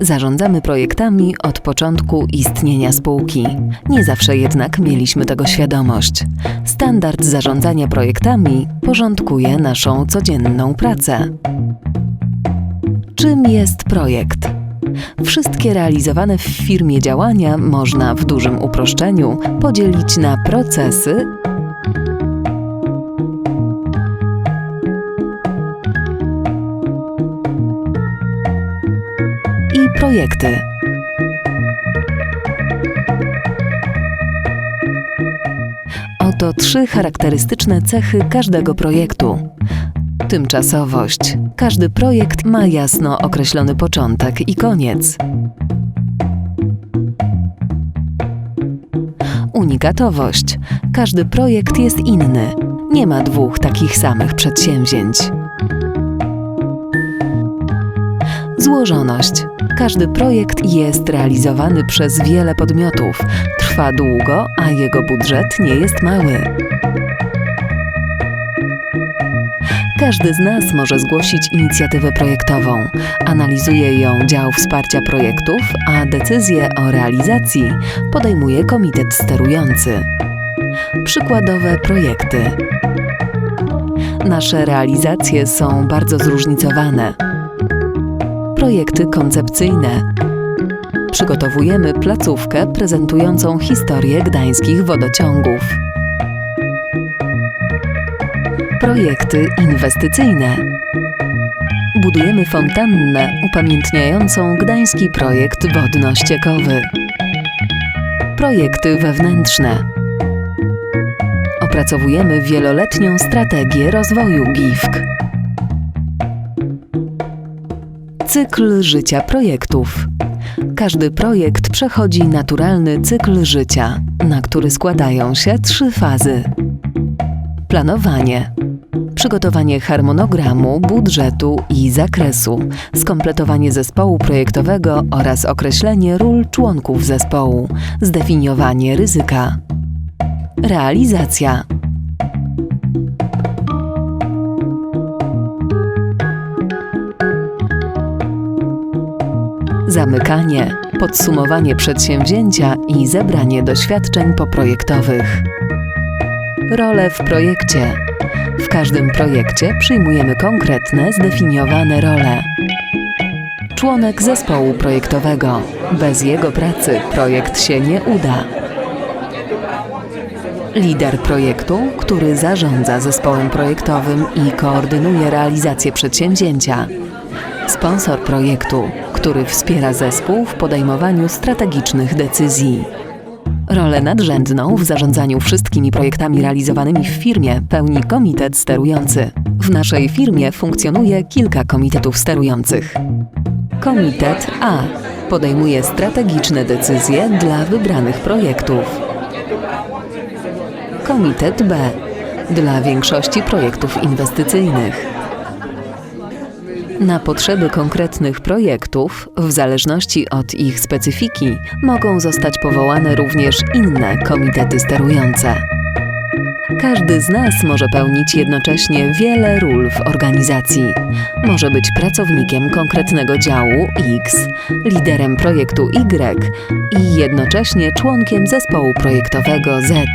Zarządzamy projektami od początku istnienia spółki. Nie zawsze jednak mieliśmy tego świadomość. Standard zarządzania projektami porządkuje naszą codzienną pracę. Czym jest projekt? Wszystkie realizowane w firmie działania można w dużym uproszczeniu podzielić na procesy projekty. Oto trzy charakterystyczne cechy każdego projektu. Tymczasowość. Każdy projekt ma jasno określony początek i koniec. Unikatowość. Każdy projekt jest inny. Nie ma dwóch takich samych przedsięwzięć. Złożoność. Każdy projekt jest realizowany przez wiele podmiotów, trwa długo, a jego budżet nie jest mały. Każdy z nas może zgłosić inicjatywę projektową. Analizuje ją dział wsparcia projektów, a decyzję o realizacji podejmuje komitet sterujący. Przykładowe projekty. Nasze realizacje są bardzo zróżnicowane projekty koncepcyjne. Przygotowujemy placówkę prezentującą historię gdańskich wodociągów. Projekty inwestycyjne. Budujemy fontannę upamiętniającą gdański projekt wodno-ściekowy. Projekty wewnętrzne. Opracowujemy wieloletnią strategię rozwoju GIFK. Cykl życia projektów. Każdy projekt przechodzi naturalny cykl życia, na który składają się trzy fazy: planowanie, przygotowanie harmonogramu, budżetu i zakresu, skompletowanie zespołu projektowego oraz określenie ról członków zespołu, zdefiniowanie ryzyka. Realizacja. Zamykanie, podsumowanie przedsięwzięcia i zebranie doświadczeń poprojektowych. Role w projekcie. W każdym projekcie przyjmujemy konkretne, zdefiniowane role. Członek zespołu projektowego. Bez jego pracy projekt się nie uda. Lider projektu, który zarządza zespołem projektowym i koordynuje realizację przedsięwzięcia. Sponsor projektu, który wspiera zespół w podejmowaniu strategicznych decyzji. Rolę nadrzędną w zarządzaniu wszystkimi projektami realizowanymi w firmie pełni komitet sterujący. W naszej firmie funkcjonuje kilka komitetów sterujących. Komitet A podejmuje strategiczne decyzje dla wybranych projektów. Komitet B dla większości projektów inwestycyjnych. Na potrzeby konkretnych projektów, w zależności od ich specyfiki, mogą zostać powołane również inne komitety sterujące. Każdy z nas może pełnić jednocześnie wiele ról w organizacji. Może być pracownikiem konkretnego działu X, liderem projektu Y i jednocześnie członkiem zespołu projektowego Z.